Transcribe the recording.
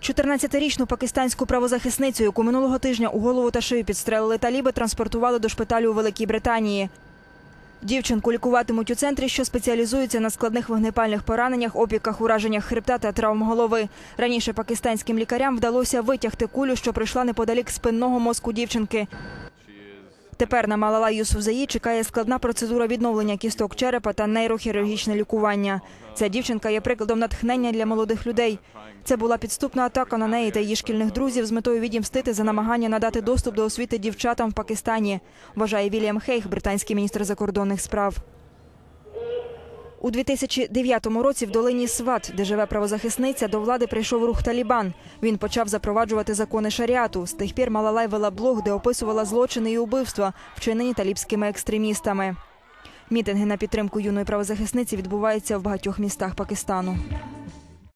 14-річну пакистанську правозахисницю, яку минулого тижня у голову та шию підстрелили таліби, транспортували до шпиталю у Великій Британії. Дівчинку лікуватимуть у центрі, що спеціалізується на складних вогнепальних пораненнях, опіках, ураженнях хребта та травм голови. Раніше пакистанським лікарям вдалося витягти кулю, що прийшла неподалік спинного мозку дівчинки. Тепер на Малала Юсуфзаї чекає складна процедура відновлення кісток черепа та нейрохірургічне лікування. Ця дівчинка є прикладом натхнення для молодих людей. Це була підступна атака на неї та її шкільних друзів з метою відімстити за намагання надати доступ до освіти дівчатам в Пакистані, вважає Вільям Хейх, британський міністр закордонних справ. У 2009 році в долині Сват, де живе правозахисниця, до влади прийшов рух Талібан. Він почав запроваджувати закони шаріату. З тих пір Малалай вела блог, де описувала злочини і убивства, вчинені талібськими екстремістами. Мітинги на підтримку юної правозахисниці відбуваються в багатьох містах Пакистану.